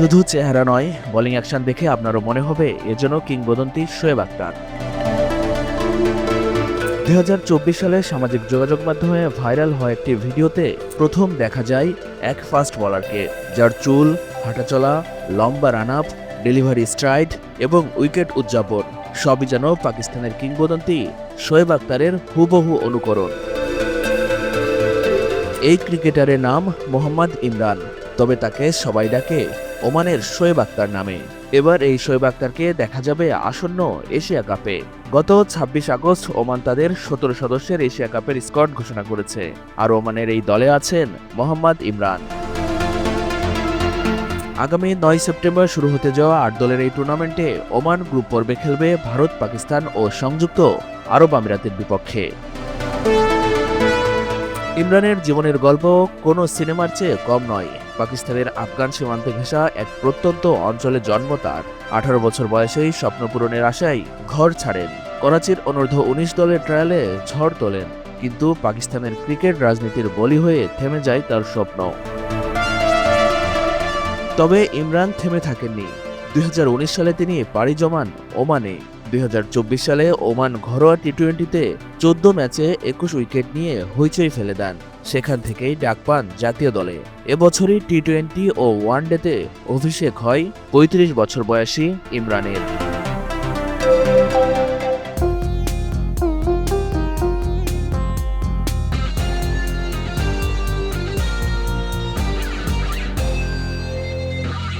শুধু চেহারা নয় বোলিং অ্যাকশন দেখে আপনারও মনে হবে এজন্য কিংবদন্তি শোয়েব আক্তার দুই সালে সামাজিক যোগাযোগ মাধ্যমে ভাইরাল হওয়া একটি ভিডিওতে প্রথম দেখা যায় এক ফাস্ট বলারকে যার চুল, হাঁটাচলা, লম্বা রান আপ ডেলিভারি স্ট্রাইড এবং উইকেট উদযাপন, সবই যেন পাকিস্তানের কিংবদন্তি শোয়েব আক্তারের হুবহু অনুকরণ। এই ক্রিকেটারের নাম মোহাম্মদ ইমরান। তবে তাকে সবাই ডাকে ওমানের শোয়েব আক্তার নামে। এবার এই শোয়েব আক্তারকে দেখা যাবে আসন্ন এশিয়া কাপে। গত ২৬ আগস্ট ওমান তাদের সতেরো সদস্যের এশিয়া কাপের স্কোয়াড ঘোষণা করেছে, আর ওমানের এই দলে আছেন মোহাম্মদ ইমরান। আগামী নয় সেপ্টেম্বর শুরু হতে যাওয়া আট দলের এই টুর্নামেন্টে ওমান গ্রুপ পর্বে খেলবে ভারত, পাকিস্তান ও সংযুক্ত আরব আমিরাতের বিপক্ষে। ইমরানের জীবনের গল্প কোনো সিনেমার চেয়ে কম নয়। পাকিস্তানের আফগান সীমান্তে ঘেঁষা এক প্রত্যন্ত অঞ্চলে জন্ম তার। আঠারো বছর বয়সেই স্বপ্ন পূরণের আশায় ঘর ছাড়েন। করাচির অনূর্ধ্ব উনিশ দলের ট্রায়ালে ঝড় তোলেন, কিন্তু পাকিস্তানের ক্রিকেট রাজনীতির বলি হয়ে থেমে যায় তার স্বপ্ন। তবে ইমরান থেমে থাকেননি। দুই হাজার উনিশ সালে তিনি পাড়ি জমান ওমানে। দুই হাজার চব্বিশ সালে ওমান ঘরোয়া টি টোয়েন্টিতে চোদ্দ ম্যাচে একুশ উইকেট নিয়ে হইচই ফেলে দেন। সেখান থেকেই ডাক পান জাতীয় দলে। এবছরই টি টোয়েন্টি ও ওয়ানডেতে অভিষেক হয় পঁয়ত্রিশ বছর বয়সী ইমরানের।